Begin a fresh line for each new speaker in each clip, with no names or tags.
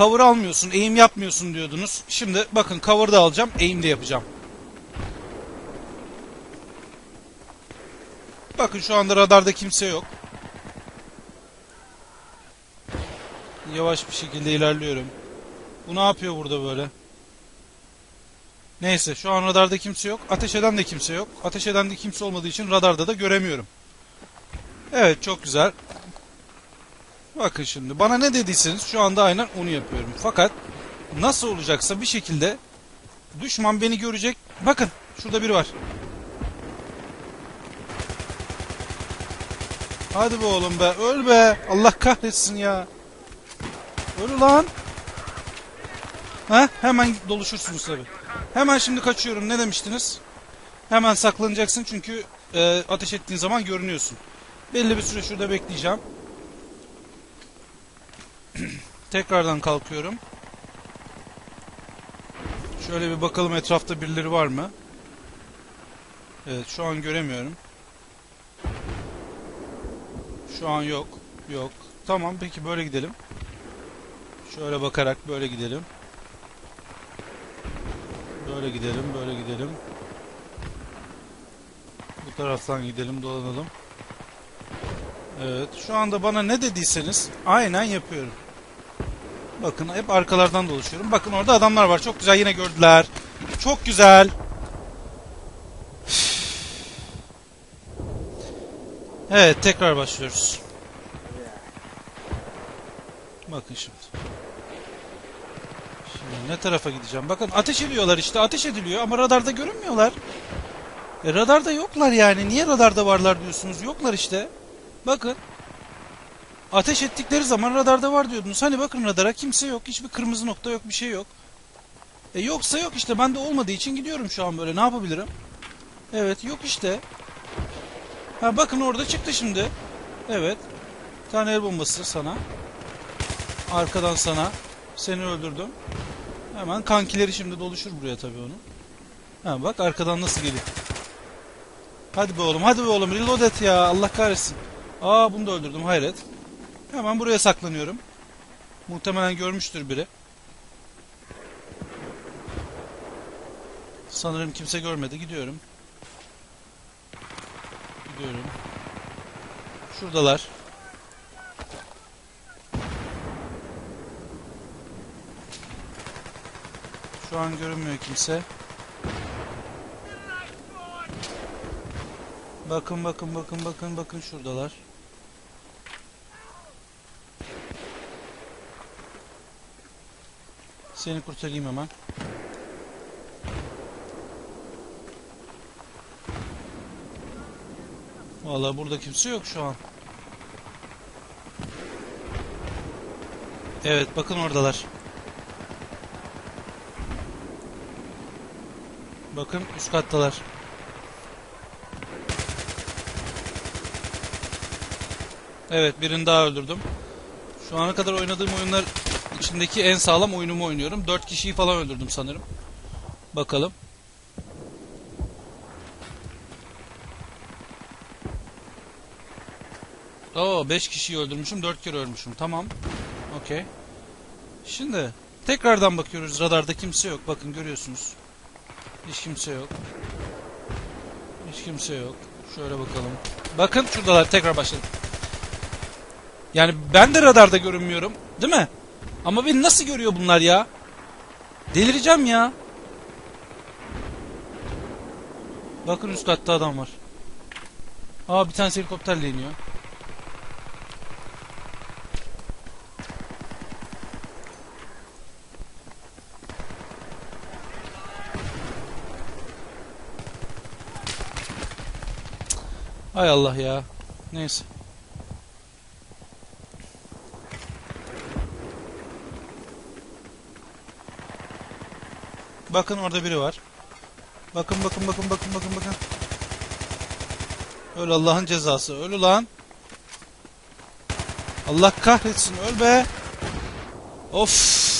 Cover almıyorsun, aim yapmıyorsun diyordunuz. Şimdi bakın cover da alacağım, aim de yapacağım. Bakın şu anda radarda kimse yok. Yavaş bir şekilde ilerliyorum. Bu ne yapıyor burada böyle? Neyse şu an radarda kimse yok. Ateş eden de kimse yok. Ateş eden de kimse olmadığı için radarda da göremiyorum. Evet çok güzel. Bakın şimdi bana ne dediyseniz şu anda aynen onu yapıyorum. Fakat nasıl olacaksa bir şekilde düşman beni görecek. Bakın şurada biri var. Hadi be oğlum be öl be. Allah kahretsin ya. Öl lan. Ha hemen doluşursunuz tabi. Hemen şimdi kaçıyorum ne demiştiniz? Hemen saklanacaksın çünkü e, ateş ettiğin zaman görünüyorsun. Belli bir süre şurada bekleyeceğim. Tekrardan kalkıyorum. Şöyle bir bakalım etrafta birileri var mı? Evet şu an göremiyorum. Şu an yok. Yok. Tamam peki böyle gidelim. Şöyle bakarak böyle gidelim. Böyle gidelim, böyle gidelim. Bu taraftan gidelim, dolanalım. Evet, şu anda bana ne dediyseniz aynen yapıyorum. Bakın hep arkalardan dolaşıyorum. Bakın orada adamlar var. Çok güzel yine gördüler. Çok güzel. Evet, tekrar başlıyoruz. Bakın şimdi. Şimdi ne tarafa gideceğim? Bakın ateş ediyorlar işte. Ateş ediliyor ama radarda görünmüyorlar. E, radarda yoklar yani. Niye radarda varlar diyorsunuz? Yoklar işte. Bakın. Ateş ettikleri zaman radarda var diyordunuz. Hani bakın radara kimse yok. Hiçbir kırmızı nokta yok. Bir şey yok. E yoksa yok işte. Ben de olmadığı için gidiyorum şu an böyle. Ne yapabilirim? Evet yok işte. Ha bakın orada çıktı şimdi. Evet. Bir tane el bombası sana. Arkadan sana. Seni öldürdüm. Hemen kankileri şimdi doluşur buraya tabii onu. Ha bak arkadan nasıl geliyor. Hadi be oğlum hadi be oğlum reload et ya Allah kahretsin. Aa bunu da öldürdüm hayret. Hemen buraya saklanıyorum. Muhtemelen görmüştür biri. Sanırım kimse görmedi. Gidiyorum. Gidiyorum. Şuradalar. Şu an görünmüyor kimse. Bakın bakın bakın bakın bakın şuradalar. Seni kurtarayım hemen. Vallahi burada kimse yok şu an. Evet bakın oradalar. Bakın üst kattalar. Evet birini daha öldürdüm. Şu ana kadar oynadığım oyunlar içindeki en sağlam oyunumu oynuyorum. 4 kişiyi falan öldürdüm sanırım. Bakalım. Oo 5 kişiyi öldürmüşüm 4 kere ölmüşüm. Tamam. Okey. Şimdi tekrardan bakıyoruz radarda kimse yok. Bakın görüyorsunuz. Hiç kimse yok. Hiç kimse yok. Şöyle bakalım. Bakın şuradalar tekrar başladı. Yani ben de radarda görünmüyorum. Değil mi? Ama beni nasıl görüyor bunlar ya? Delireceğim ya. Bakın üst katta adam var. Aa bir tane helikopterle iniyor. Hay Allah ya. Neyse. Bakın orada biri var. Bakın bakın bakın bakın bakın bakın. Öl Allah'ın cezası. Öl lan. Allah kahretsin. Öl be. Of.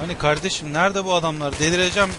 Hani kardeşim nerede bu adamlar? Delireceğim.